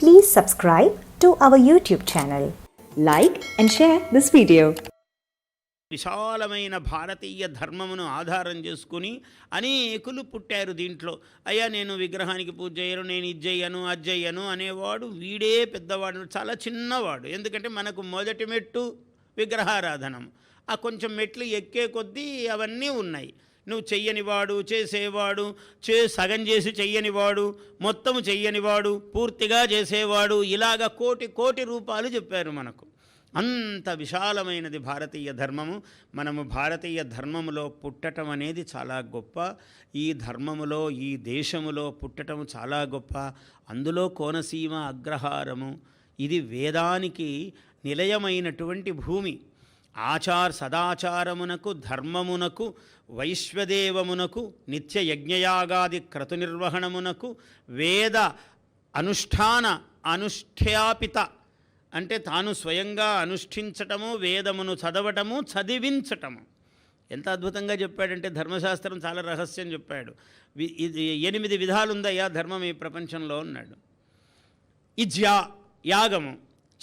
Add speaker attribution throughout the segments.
Speaker 1: Please subscribe to our YouTube channel. Like and share this video.
Speaker 2: విశాలమైన భారతీయ ధర్మమును ఆధారం చేసుకుని అనేకులు పుట్టారు దీంట్లో అయ్యా నేను విగ్రహానికి పూజ చేయను నేను ఇది చెయ్యను అది అనేవాడు వీడే పెద్దవాడు చాలా చిన్నవాడు ఎందుకంటే మనకు మొదటి మెట్టు విగ్రహారాధనం ఆ కొంచెం మెట్లు ఎక్కే కొద్దీ అవన్నీ ఉన్నాయి నువ్వు చెయ్యనివాడు చేసేవాడు చే సగం చేసి చెయ్యనివాడు మొత్తము చెయ్యనివాడు పూర్తిగా చేసేవాడు ఇలాగ కోటి కోటి రూపాలు చెప్పారు మనకు. అంత విశాలమైనది భారతీయ ధర్మము. మనము భారతీయ ధర్మములో పుట్టటం అనేది చాలా గొప్ప. ఈ ధర్మములో ఈ దేశములో పుట్టటం చాలా గొప్ప. అందులో కోనసీమ అగ్రహారము. ఇది వేదానికి నిలయమైనటువంటి భూమి. ఆచార సదాచారమునకు ధర్మమునకు వైశ్వదేవమునకు నిత్య యజ్ఞయాగాది క్రతు నిర్వహణమునకు వేద అనుష్ఠాన అనుష్ఠ్యాపిత అంటే తాను స్వయంగా అనుష్ఠించటము వేదమును చదవటము చదివించటము. ఎంత అద్భుతంగా చెప్పాడంటే ధర్మశాస్త్రం చాలా రహస్యం చెప్పాడు. వి- ఇది ఎనిమిది విధాలు ఉందయ్యా ధర్మం ఈ ప్రపంచంలో ఉన్నాడు ఇజ్యా యాగము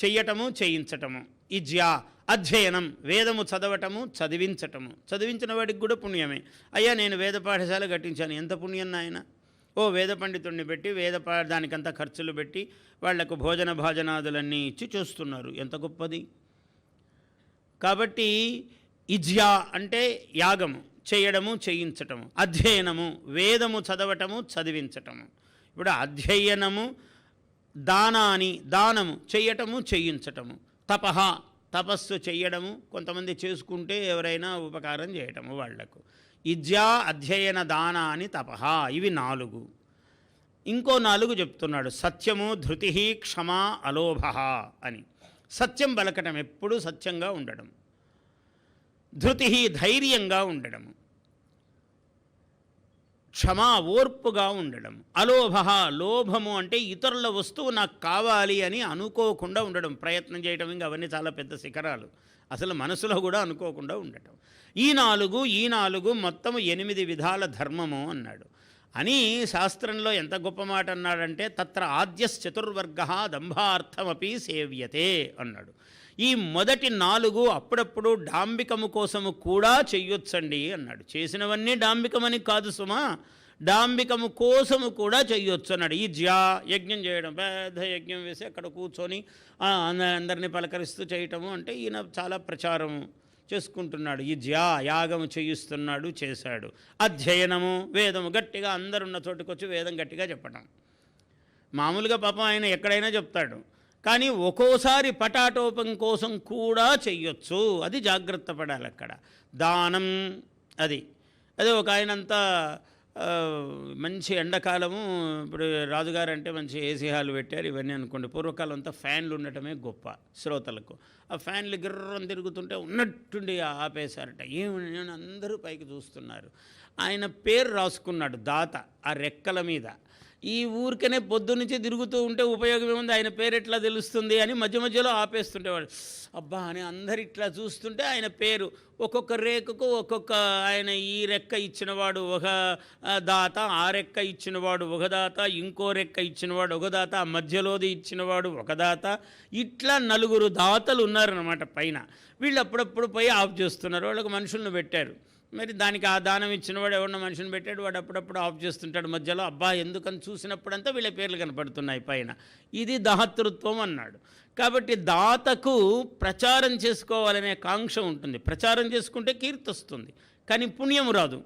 Speaker 2: చెయ్యటము చేయించటము. ఇజ్యా అధ్యయనం వేదము చదవటము చదివించటము. చదివించిన వాడికి కూడా పుణ్యమే. అయ్యా నేను వేద పాఠశాల కట్టించాను. ఎంత పుణ్యం నాయన? ఓ వేద పండితుడిని పెట్టి వేద పా దానికంతా ఖర్చులు పెట్టి వాళ్ళకు భోజన భాజనాదులన్నీ ఇచ్చి చూస్తున్నారు. ఎంత గొప్పది. కాబట్టి ఇజ్యా అంటే యాగము. చేయడము చేయించటము. అధ్యయనము వేదము చదవటము చదివించటము. ఇప్పుడు అధ్యయనము దానాని దానము చేయటము చేయించటము. తపహ తపస్సు చేయడము కొంతమంది చేసుకుంటే ఎవరైనా ఉపకారం చేయటము వాళ్ళకు. ఇజ్యా అధ్యయన దాన అని తపహ ఇవి నాలుగు. ఇంకో నాలుగు చెప్తున్నాడు సత్యము ధృతి క్షమ అలోభ అని. సత్యం బలకటం ఎప్పుడూ సత్యంగా ఉండడం. ధృతి ధైర్యంగా ఉండడము. క్షమ ఓర్పుగా ఉండడం. అలోభ లోభము అంటే ఇతరుల వస్తువు నాకు కావాలి అని అనుకోకుండా ఉండడం. ప్రయత్నం చేయడం ఇంకా అవన్నీ చాలా పెద్ద శిఖరాలు. అసలు మనసులో కూడా అనుకోకుండా ఉండటం. ఈ నాలుగు ఈ నాలుగు మొత్తం ఎనిమిది విధాల ధర్మము అన్నాడు. అని శాస్త్రంలో ఎంత గొప్ప మాట అన్నాడంటే తత్ర ఆద్యశ్చతుర్వర్గ దంభార్థమపి సేవ్యతే అన్నాడు. ఈ మొదటి నాలుగు అప్పుడప్పుడు డాంబికము కోసము కూడా చెయ్యొచ్చండి అన్నాడు. చేసినవన్నీ డాంబికమని కాదు సుమా డాంబికము కోసము కూడా చెయ్యొచ్చు అన్నాడు. ఈ జ్యా యజ్ఞం చేయడం పెద్ద యజ్ఞం వేసి అక్కడ కూర్చొని అంద- అందరినీ పలకరిస్తూ చేయటము అంటే ఈయన చాలా ప్రచారము. చేసుకుంటున్నాడు. ఈ జ్యా యాగము చేయిస్తున్నాడు చేశాడు. అధ్యయనము వేదము గట్టిగా అందరున్న చోటుకొచ్చి వేదం గట్టిగా చెప్పడం మామూలుగా పాపం ఆయన ఎక్కడైనా చెప్తాడు. కానీ ఒక్కోసారి పటాటోపం కోసం కూడా చెయ్యొచ్చు. అది జాగ్రత్త పడాలి అక్కడ దానం అది. అదే ఒక ఆయనంతా మంచి ఎండాకాలము ఇప్పుడు రాజుగారు అంటే మంచి ఏసీ హాల్ పెట్టారు ఇవన్నీ అనుకోండి. పూర్వకాలం అంతా ఫ్యాన్లు ఉండటమే గొప్ప శ్రోతలకు. ఆ ఫ్యాన్లు గిర్రం తిరుగుతుంటే ఉన్నట్టుండి ఆపేశారట. ఏమి అందరూ పైకి చూస్తున్నారు. ఆయన పేరు రాసుకున్నాడు దాత ఆ రెక్కల మీద. ఈ ఊరికనే పొద్దునుంచి తిరుగుతూ ఉంటే ఉపయోగం ఏముంది? ఆయన పేరు ఎట్లా తెలుస్తుంది అని మధ్య మధ్యలో ఆపేస్తుంటేవాడు అబ్బా అని అందరు ఇట్లా చూస్తుంటే ఆయన పేరు ఒక్కొక్క రేకుకు ఒక్కొక్క ఆయన ఈ రెక్క ఇచ్చినవాడు ఒక దాత ఆ రెక్క ఇచ్చినవాడు ఒక దాత ఇంకో రెక్క ఇచ్చినవాడు ఒక దాత ఆ మధ్యలోది ఇచ్చినవాడు ఒక దాత. ఇట్లా నలుగురు దాతలు ఉన్నారన్నమాట పైన. వీళ్ళు అప్పుడప్పుడు పోయి ఆఫ్ చేస్తున్నారు. వాళ్ళకి మనుషులను పెట్టారు. మరి దానికి ఆ దానం ఇచ్చినవాడు ఎవరిన మనిషిని పెట్టాడు వాడు అప్పుడప్పుడు ఆఫ్ చేస్తుంటాడు. మధ్యలో అబ్బా ఎందుకని చూసినప్పుడంతా వీళ్ళ పేర్లు కనపడుతున్నాయి పైన. ఇది దాతృత్వం అన్నాడు. కాబట్టి దాతకు ప్రచారం చేసుకోవాలనే కాంక్ష ఉంటుంది. ప్రచారం చేసుకుంటే కీర్తి వస్తుంది కానీ పుణ్యం రాదు.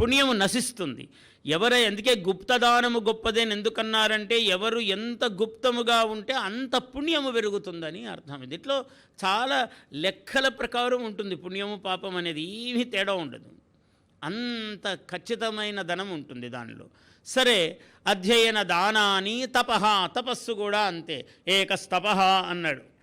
Speaker 2: పుణ్యము నశిస్తుంది. ఎవరై అందుకే గుప్తదానము గొప్పదేని ఎందుకన్నారంటే ఎవరు ఎంత గుప్తముగా ఉంటే అంత పుణ్యము పెరుగుతుందని అర్థం. దీంట్లో చాలా లెక్కల ప్రకారం ఉంటుంది పుణ్యము పాపం అనేది. ఏమీ తేడా ఉండదు. అంత ఖచ్చితమైన ధనం ఉంటుంది దానిలో. సరే అధ్యయన దానాని తపహ తపస్సు కూడా అంతే. ఏకస్తపహ అన్నాడు.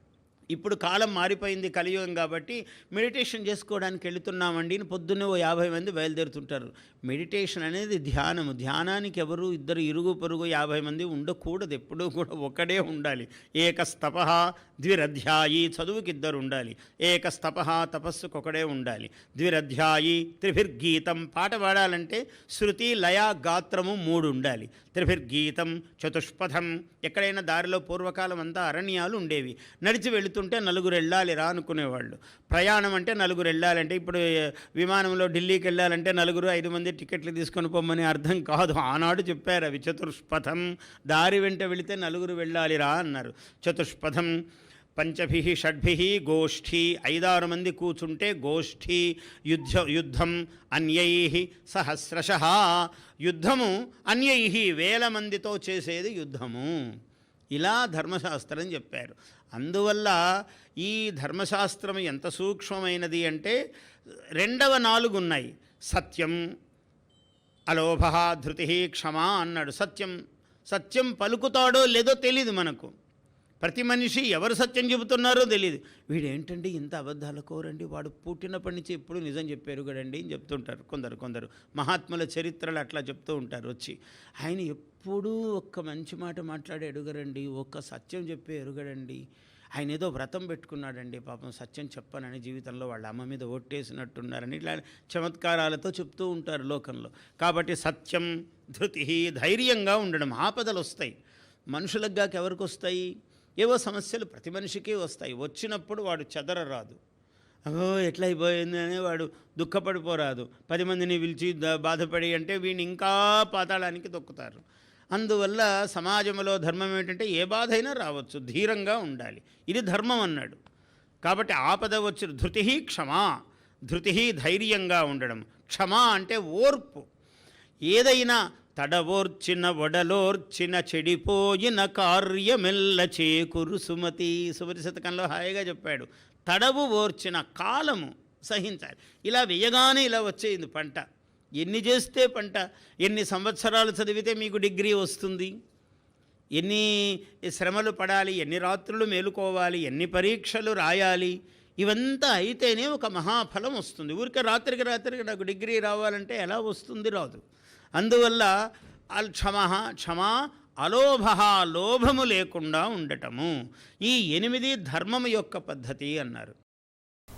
Speaker 2: ఇప్పుడు కాలం మారిపోయింది కలియుగం కాబట్టి మెడిటేషన్ చేసుకోవడానికి వెళుతున్నామండి పొద్దున్నే ఓ యాభై మంది బయలుదేరుతుంటారు. మెడిటేషన్ అనేది ధ్యానము. ధ్యానానికి ఎవరు ఇద్దరు ఇరుగు పొరుగు యాభై మంది ఉండకూడదు. ఎప్పుడూ కూడా ఒకడే ఉండాలి. ఏకస్తప ద్విరధ్యాయి చదువుకి ఇద్దరు ఉండాలి. ఏకస్తప తపస్సుకు ఒకడే ఉండాలి. ద్విరధ్యాయి త్రిభిర్గీతం పాట పాడాలంటే శృతి లయ గాత్రము మూడు ఉండాలి. త్రిభిర్గీతం చతుష్పథం ఎక్కడైనా దారిలో పూర్వకాలం అంతా అరణ్యాలు ఉండేవి. నడిచి వెళ్తుంటే నలుగురు వెళ్ళాలి రా అనుకునేవాళ్ళు. ప్రయాణం అంటే నలుగురు వెళ్ళాలంటే ఇప్పుడు విమానంలో ఢిల్లీకి వెళ్ళాలంటే నలుగురు ఐదు మంది టికెట్లు తీసుకొని పొమ్మని అర్థం కాదు. ఆనాడు చెప్పారు అవి చతుష్పథం. దారి వెంట వెళితే నలుగురు వెళ్ళాలి రా అన్నారు. చతుష్పథం. పంచభి షడ్భి గోష్ఠి. ఐదారు మంది కూర్చుంటే గోష్ఠి యుద్ధ యుద్ధం అన్యై సహస్రశ. యుద్ధము అన్యై వేల మందితో చేసేది యుద్ధము. ఇలా ధర్మశాస్త్రం చెప్పారు. అందువల్ల ఈ ధర్మశాస్త్రం ఎంత సూక్ష్మమైనది అంటే రెండవ నాలుగు ఉన్నాయి సత్యం అలోభ ధృతి క్షమా అన్నాడు. సత్యం సత్యం పలుకుతాడో లేదో తెలియదు మనకు. ప్రతి మనిషి ఎవరు సత్యం చెబుతున్నారో తెలియదు వీడేంటండి ఇంత అబద్ధాల కోరండి వాడు పుట్టినప్పటి నుంచి ఎప్పుడు నిజం చెప్పారు కదండి అని చెప్తుంటారు కొందరు కొందరు. మహాత్ముల చరిత్రలు అట్లా చెప్తూ ఉంటారు వచ్చి. ఆయన ఎప్పుడూ ఒక్క మంచి మాట మాట్లాడే ఎడుగరండి ఒక్క సత్యం చెప్పే ఎరుగడండి. ఆయన ఏదో వ్రతం పెట్టుకున్నాడండి పాపం సత్యం చెప్పనని జీవితంలో వాళ్ళ అమ్మ మీద ఓట్టేసినట్టున్నారని ఇట్లా చమత్కారాలతో చెప్తూ ఉంటారు లోకంలో. కాబట్టి సత్యం ధృతి ధైర్యంగా ఉండడం ఆపదలు వస్తాయి మనుషులకు గాక ఎవరికి వస్తాయి? ఏవో సమస్యలు ప్రతి మనిషికి వస్తాయి. వచ్చినప్పుడు వాడు చెదరరాదు. అగో ఎట్లా అయిపోయింది అని వాడు దుఃఖపడిపోరాదు. పది మందిని పిలిచి బాధపడి అంటే వీడిని ఇంకా పాతాళానికి దొక్కుతారు. అందువల్ల సమాజంలో ధర్మం ఏంటంటే ఏ బాధ అయినా రావచ్చు. ధీరంగా ఉండాలి. ఇది ధర్మం అన్నాడు. కాబట్టి ఆపద వచ్చిన ధృతి క్షమా. ధృతి ధైర్యంగా ఉండడం. క్షమా అంటే ఓర్పు. ఏదైనా తడవోర్చిన వడలోర్చిన చెడిపోయిన కార్యమెల్ల చేకురు సుమతి. సుమతి శతకంలో హాయిగా చెప్పాడు. తడవు ఓర్చిన కాలము సహించాలి. ఇలా వేయగానే ఇలా వచ్చేది పంట. ఎన్ని చేస్తే పంట? ఎన్ని సంవత్సరాలు చదివితే మీకు డిగ్రీ వస్తుంది? ఎన్ని శ్రమలు పడాలి? ఎన్ని రాత్రులు మేలుకోవాలి? ఎన్ని పరీక్షలు రాయాలి? ఇవంతా అయితేనే ఒక మహాఫలం వస్తుంది. ఊరికే రాత్రికి రాత్రికి నాకు డిగ్రీ రావాలంటే ఎలా వస్తుంది? రాదు. అందువల్ల అల్క్షమ క్షమ అలోభ లోభము లేకుండా ఉండటము. ఈ ఎనిమిది ధర్మము యొక్క పద్ధతి అన్నారు.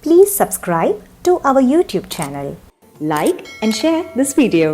Speaker 1: Please subscribe to our YouTube channel like and share this video